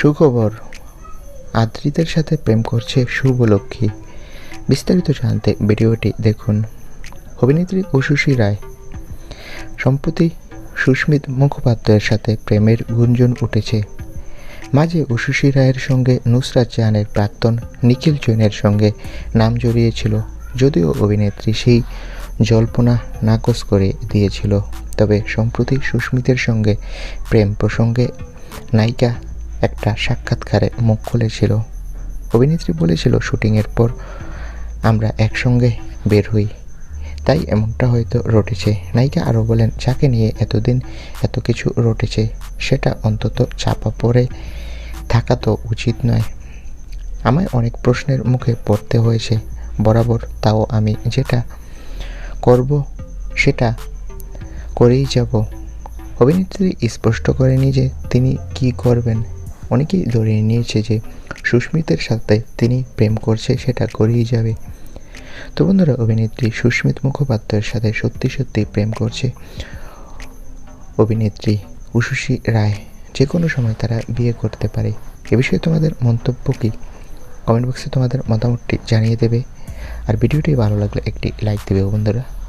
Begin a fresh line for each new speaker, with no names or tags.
সুখবর। আদ্রিদের সাথে প্রেম করছে শুভলক্ষ্মী। বিস্তারিত জানতে ভিডিওটি দেখুন। অভিনেত্রী উশুশী রায়। সম্প্রতি সুস্মিত মুখোপাধ্যায়ের সাথে প্রেমের গুঞ্জন উঠেছে। মাঝে উশুশী রায়ের সঙ্গে নুসরাত জাহানের প্রাক্তন নিখিল জৈনের সঙ্গে নাম জড়িয়েছিল, যদিও অভিনেত্রী সেই জল্পনা নাকচ করে দিয়েছিল। তবে সম্প্রতি সুস্মিতের সঙ্গে প্রেম প্রসঙ্গে নায়িকা একটা সাক্ষাৎকারে মুখ খুলেছিল। অভিনেত্রী বলেছিল, শুটিংয়ের পর আমরা একসঙ্গে বের হই। তাই এমনটা হয়তো রটেছে। নায়িকা আরও বলেন, যাকে নিয়ে এতদিন এত কিছু রটেছে, সেটা অন্তত চাপা পড়ে থাকা তো উচিত নয়। আমায় অনেক প্রশ্নের মুখে পড়তে হয়েছে। বরাবর তাও আমি যেটা করব, সেটা করেই যাব। অভিনেত্রী স্পষ্ট করেনি যে তিনি কি করবেন। অনেকেই ধরে নিয়েছে যে সুস্মিতের সাথে তিনি প্রেম করছে, সেটা করেই যাবে। তো বন্ধুরা, অভিনেত্রী সুস্মিত মুখোপাধ্যায়ের সাথে সত্যি সত্যি প্রেম করছে। অভিনেত্রী উশুশী রায়, যে কোনো সময় তারা বিয়ে করতে পারে। এ বিষয়ে তোমাদের মন্তব্য কী? কমেন্ট বক্সে তোমাদের মতামতটি জানিয়ে দেবে। আর ভিডিওটি ভালো লাগলে একটি লাইক দেবে বন্ধুরা।